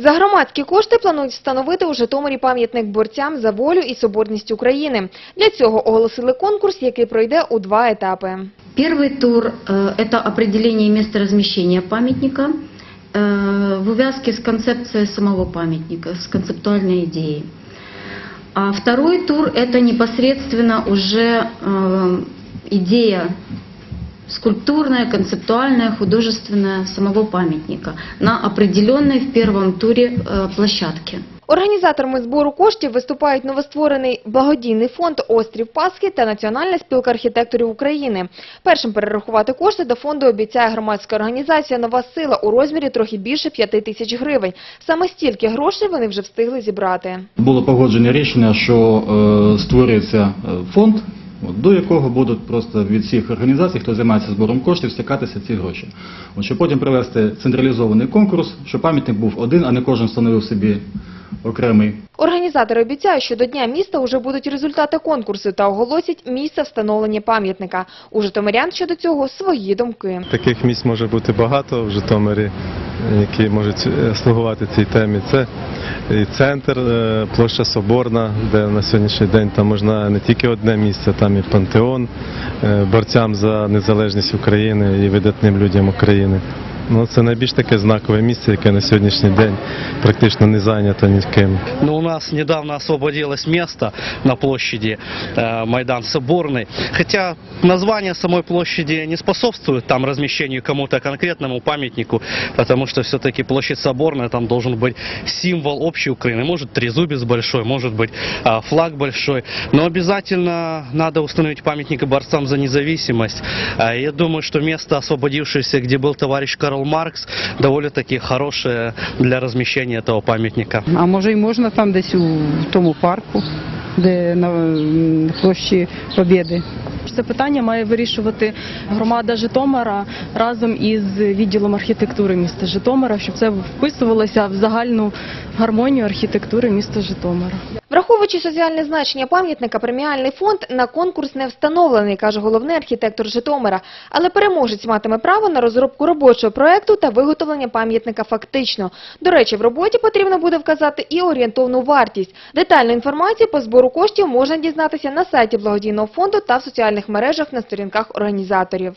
За громадські кошти планують встановити у Житомирі пам'ятник борцям за волю і соборність України. Для цього оголосили конкурс, який пройде у два етапи. Первый тур э, – это определение места размещения памятника э, в увязке с концепцией самого памятника, с концептуальной идеей. А второй тур – это непосредственно уже э, идея скульптурная, концептуальная, художественная самого памятника на определенной в первом туре э, площадке. Організаторами збору коштів виступають новостворений благодійний фонд «Острів Пасхи» та Національна спілка архітекторів України. Першим перерахувати кошти до фонду обіцяє громадська організація «Нова сила» у розмірі трохи більше 5 тисяч гривень. Саме стільки грошей вони вже встигли зібрати. Було погодження рішення, що е, створюється е, фонд, от, до якого будуть просто від всіх організацій, хто займається збором коштів, стікатися ці гроші. От, щоб потім провести централізований конкурс, щоб пам'ятник був один, а не кожен встановив собі окремий. Організатори обіцяють, що до Дня міста вже будуть результати конкурсу та оголосять місце встановлення пам'ятника. У житомирян щодо цього свої думки. Таких місць може бути багато в Житомирі, які можуть е, слугувати цій темі. Це і центр, е, площа Соборна, де на сьогоднішній день там можна не тільки одне місце, там і пантеон е, борцям за незалежність України і видатним людям України. Ну, це найбільш таке знакове місце, яке на сьогоднішній день практично не зайнято ніким. Но у нас недавно освободилось место на площади э, Майдан Соборный. Хотя название самой площади не способствует там размещению кому-то конкретному памятнику, потому что все-таки площадь Соборная, там должен быть символ общей Украины. Может трезубец большой, может быть а, флаг большой. Но обязательно надо установить памятник борцам за независимость. А, Я думаю, что место, освободившееся, где был товарищ Карл Маркс, довольно-таки хорошее для размещения этого памятника. А може й можна там десь у тому парку, де на площі Побєди. Це питання має вирішувати громада Житомира разом із відділом архітектури міста Житомира, щоб це вписувалося в загальну гармонію архітектури міста Житомира. Враховуючи соціальне значення пам'ятника, преміальний фонд на конкурс не встановлений, каже головний архітектор Житомира. Але переможець матиме право на розробку робочого проекту та виготовлення пам'ятника фактично. До речі, в роботі потрібно буде вказати і орієнтовну вартість. Детальну інформацію по збору коштів можна дізнатися на сайті благодійного фонду та в соціальних мережах на сторінках організаторів.